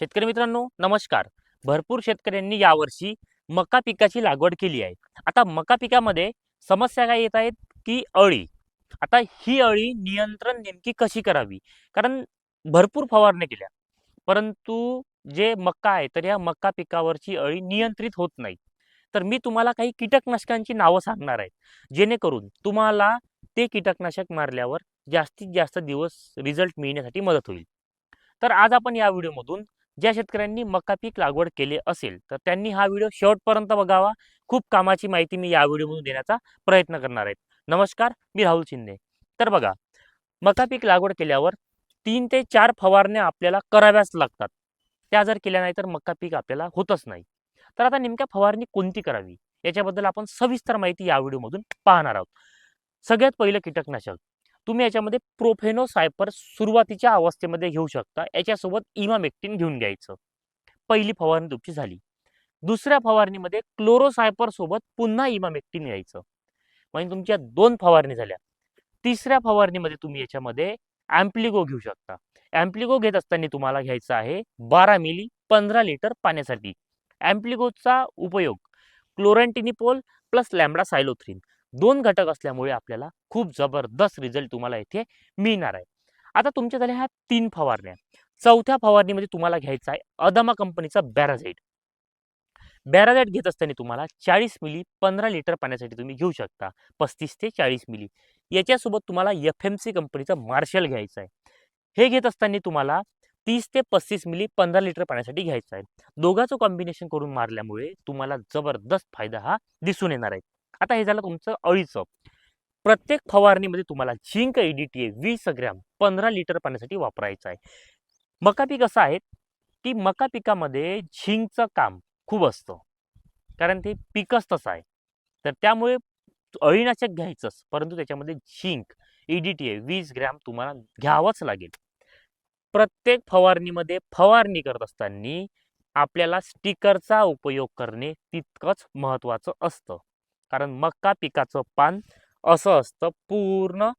शेतकरी मित्रांनो नमस्कार. भरपूर शेतकऱ्यांनी यावर्षी मका पिकाची लागवड केली आहे. आता मका पिकामध्ये समस्या काय येत आहेत? की अळी. आता ही अळी नियंत्रण नेमकी कशी करावी? कारण भरपूर फवारण्या केल्या. परंतु जे मका आहे तर या मका पिकावरची अळी नियंत्रित होत नाही. तर मी तुम्हाला काही कीटकनाशकांची नावं सांगणार आहे. जेणेकरून तुम्हाला ते कीटकनाशक मारल्यावर जास्तीत जास्त दिवस रिझल्ट मिळण्यासाठी मदत होईल. तर आज आपण या व्हिडिओमधून ज्या शेतकऱ्यांनी मका पीक लागवड केले असेल तर त्यांनी हा व्हिडिओ शेवटपर्यंत बघावा. खूप कामाची माहिती मी या व्हिडिओमधून देण्याचा प्रयत्न करणार आहे. नमस्कार मी राहुल शिंदे. तर बघा मका पीक लागवड केल्यावर तीन ते चार फवारण्या आपल्याला कराव्याच लागतात. त्या जर केल्या नाही तर मका पीक आपल्याला होतच नाही. तर आता नेमक्या फवारणी कोणती करावी? याच्याबद्दल आपण सविस्तर माहिती या व्हिडिओमधून पाहणार आहोत. सगळ्यात पहिलं कीटकनाशक. तुम्ही याच्यामध्ये प्रोफेनो सायपर सुरुवातीच्या अवस्थेमध्ये घेऊ शकता. याच्यासोबत इमामेक्टिन घेऊन घ्यायचं. पहिली फवारणी तुमची झाली. दुसऱ्या फवारणीमध्ये क्लोरोसायपर सोबत पुन्हा इमामेक्टिन घ्यायचं. म्हणजे तुमच्या दोन फवारणी झाल्या. तिसऱ्या फवारणीमध्ये तुम्ही याच्यामध्ये ॲम्प्लिगो घेऊ शकता. ॲम्प्लिगो घेत असताना तुम्हाला घ्यायचं आहे बारा मिली पंधरा लिटर पाण्यासाठी. ॲम्प्लिगोचा उपयोग क्लोरॅन्टिनिपोल प्लस लॅम्बडा सायलोथ्रिन. दोन घटक असल्यामुळे आपल्याला खूप जबरदस्त रिझल्ट तुम्हाला इथे मिळणार आहे. आता तुमच्या झाल्या ह्या तीन फवारण्या. चौथ्या फवारणीमध्ये म्हणजे तुम्हाला घ्यायचा आहे अदमा कंपनीचा बॅराझाईट बॅराझाईट घेत असताना तुम्हाला चाळीस मिली पंधरा लिटर पाण्यासाठी तुम्ही घेऊ शकता. पस्तीस ते चाळीस मिली याच्यासोबत तुम्हाला एफ एम सी कंपनीचं मार्शल घ्यायचं आहे. हे घेत असताना तुम्हाला तीस ते पस्तीस मिली पंधरा लिटर पाण्यासाठी घ्यायचं आहे. दोघांचं कॉम्बिनेशन करून मारल्यामुळे तुम्हाला जबरदस्त फायदा हा दिसून येणार आहे. आता हे झालं तुमचं अळीचं. प्रत्येक फवारणीमध्ये तुम्हाला झिंक ईडीटी वीस ग्रॅम पंधरा लिटर पाण्यासाठी वापरायचं आहे. मका पीक असं आहे की मका पिकामध्ये झिंकचं काम खूप असतं. कारण ते पिकच तसं आहे. तर त्यामुळे अळीनाशक घ्यायचंच परंतु त्याच्यामध्ये झिंक ईडीटी वीस ग्रॅम तुम्हाला घ्यावंच लागेल. प्रत्येक फवारणीमध्ये फवारणी करत असताना आपल्याला स्टिकरचा उपयोग करणे तितकंच महत्त्वाचं असतं. कारण मक्का पिकाचं पान असं असतं पूर्ण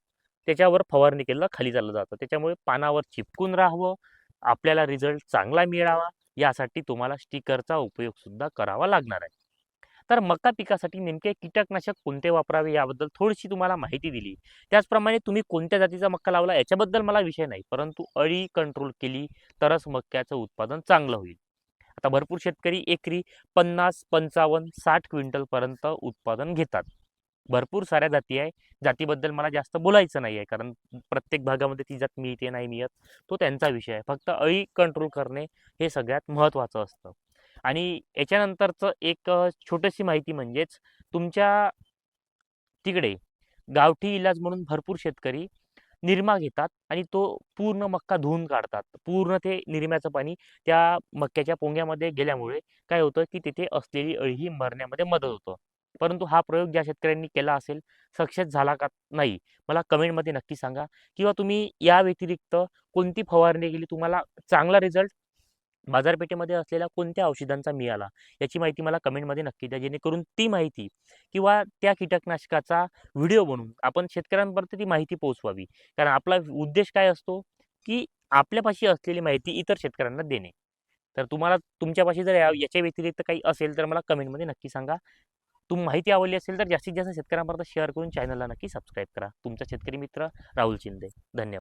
त्याच्यावर फवारणी केलं खाली चाललं जातं. त्याच्यामुळे पानावर चिपकून राहावं आपल्याला रिझल्ट चांगला मिळावा यासाठी तुम्हाला स्टिकरचा उपयोग सुद्धा करावा लागणार आहे. तर मका पिकासाठी नेमके कीटकनाशक कोणते वापरावे याबद्दल थोडीशी तुम्हाला माहिती दिली. त्याचप्रमाणे तुम्ही कोणत्या जातीचा मक्का लावला याच्याबद्दल मला विषय नाही परंतु अळी कंट्रोल केली तरच मक्याचं उत्पादन चांगलं होईल. आता भरपूर शेतकरी एकरी पन्नास पंचावन्न साठ क्विंटलपर्यंत उत्पादन घेतात. भरपूर साऱ्या जाती आहे. जातीबद्दल मला जास्त बोलायचं नाही आहे कारण प्रत्येक भागामध्ये ती जात मिळते नाही मिळत तो त्यांचा विषय आहे. फक्त अळी कंट्रोल करणे हे सगळ्यात महत्त्वाचं असतं. आणि याच्यानंतरचं एक छोटीशी माहिती म्हणजेच तुमच्या तिकडे गावठी इलाज म्हणून भरपूर शेतकरी निरमा घेतात आणि तो पूर्ण मक्का धुवून काढतात. पूर्ण ते निरम्याचं पाणी त्या मक्याच्या पोंग्यामध्ये गेल्यामुळे काय होतं की तिथे असलेली अळी ही मरण्यामध्ये मदत होतं. परंतु हा प्रयोग ज्या शेतकऱ्यांनी केला असेल सक्सेस झाला का नाही मला कमेंटमध्ये नक्की सांगा. किंवा तुम्ही या व्यतिरिक्त कोणती फवारणी केली तुम्हाला चांगला रिझल्ट बाजारपेठेमध्ये असलेल्या कोणत्या औषधांचा मिळाला? याची माहिती मला कमेंटमध्ये नक्की द्या जेणेकरून ती माहिती किंवा त्या कीटकनाशकाचा व्हिडिओ बनवून आपण शेतकऱ्यांपर्यंत ती माहिती पोहोचवावी. कारण आपला उद्देश काय असतो? की आपल्यापाशी असलेली माहिती इतर शेतकऱ्यांना देणे. तर तुम्हाला तुमच्यापाशी जर या- याच्या व्यतिरिक्त काही असेल तर मला कमेंटमध्ये नक्की सांगा. तुम माहिती आवडली असेल तर जास्तीत जास्त शेतकऱ्यांपर्यंत शेअर करून चॅनलला नक्की सबस्क्राईब करा. तुमचा शेतकरी मित्र राहुल शिंदे. धन्यवाद.